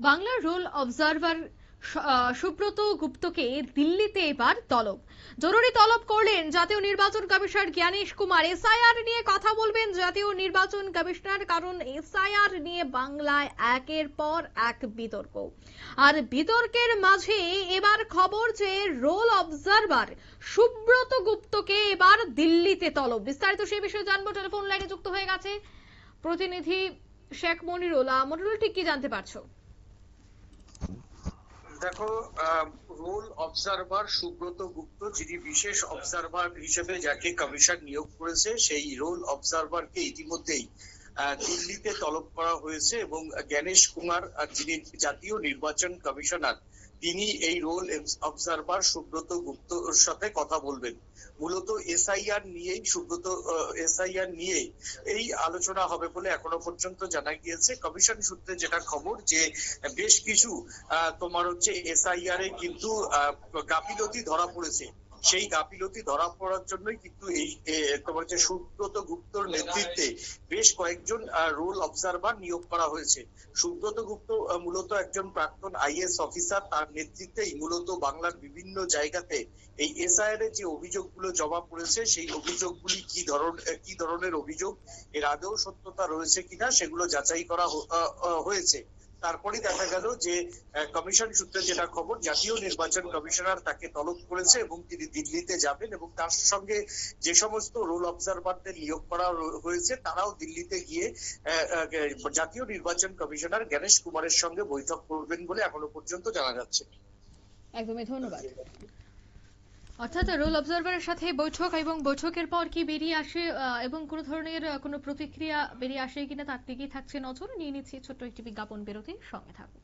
বাংলার roll observer Subrata গুপ্তকে দিল্লিতে এবার তলব। জরুরি তলব করলেন জাতীয় নির্বাচন কমিশনার জ্ঞানেশ কুমার। এসআইআর নিয়ে কথা বলবেন জাতীয় নির্বাচন কমিশনার, কারণ এসআইআর নিয়ে বাংলায় একের পর এক বিতর্ক। আর বিতর্কের মাঝে এবার খবর যে রোল অবজারভার সুব্রত গুপ্তকে এবার দিল্লিতে তলব। বিস্তারিত সে বিষয়ে জানব। টেলিফোন লাইনে যুক্ত হয়ে গেছে প্রতিনিধি শেখ মনিরুল। মনিরুল, ঠিক কি জানতে পারছ? দেখো রোল অবজারভার সুব্রত গুপ্ত, যিনি বিশেষ অবজারভার হিসেবে যাকে কমিশন নিয়োগ করেছে, সেই রোল অবজারভারকে ইতিমধ্যেই দিল্লিতে তলব করা হয়েছে এবং জ্ঞানেশ কুমার, যিনি জাতীয় নির্বাচন কমিশনার তিনি এই রোল অবজারভার সুব্রত গুপ্তর সাথে কথা বলবেন। মূলত এসআইআর নিয়েই সুব্রত এসআইআর নিয়ে এই আলোচনা হবে বলে এখনও পর্যন্ত জানা গিয়েছে। কমিশন সূত্রে যেটা খবর যে বেশ কিছু তোমার হচ্ছে এসআইআর এ কিন্তু গাফিলতি ধরা পড়েছে। সেই গাফিলতি ধরা পড়ার জন্যই কিন্তু এই তোমার হচ্ছে সুব্রত গুপ্তর নেতৃত্বে বেশ কয়েকজন রোল অবজারভার নিয়োগ করা হয়েছে। সুব্রত গুপ্ত মূলত একজন প্রাক্তন আইএস অফিসার তার নেতৃত্বেই মূলত বাংলার বিভিন্ন জায়গাতে এই এসআইআর এর যে অভিযোগগুলো জমা পড়েছে সেই অভিযোগগুলি কি ধরন আহ, কি ধরনের অভিযোগ? এর আগেও সত্যতা রয়েছে কিনা সেগুলো যাচাই করা হয়েছে। তারপরে দেখা গেল যে কমিশন সূত্রে যেটা খবর, জাতীয় নির্বাচন কমিশনার তাকে তলব করেছে এবং তিনি দিল্লিতে যাবেন এবং তার সঙ্গে যে সমস্ত রোল অবজারভারদের নিয়োগ করা হয়েছে, তারাও দিল্লিতে গিয়ে জাতীয় নির্বাচন কমিশনার জ্ঞানেশ কুমারের সঙ্গে বৈঠক করবেন বলে এখনও পর্যন্ত জানা যাচ্ছে। একদমই ধন্যবাদ। অর্থাৎ রোল অবজারভারের সাথে বৈঠক এবং বৈঠকের পর কি বেরিয়ে আসে এবং কোনো ধরনের কোনো প্রতিক্রিয়া বেরিয়ে আসে কিনা তার দিকেই থাকছে নজর। নিয়ে নিচ্ছি ছোট্ট একটি বিজ্ঞাপন বিরতি সঙ্গে থাকুন।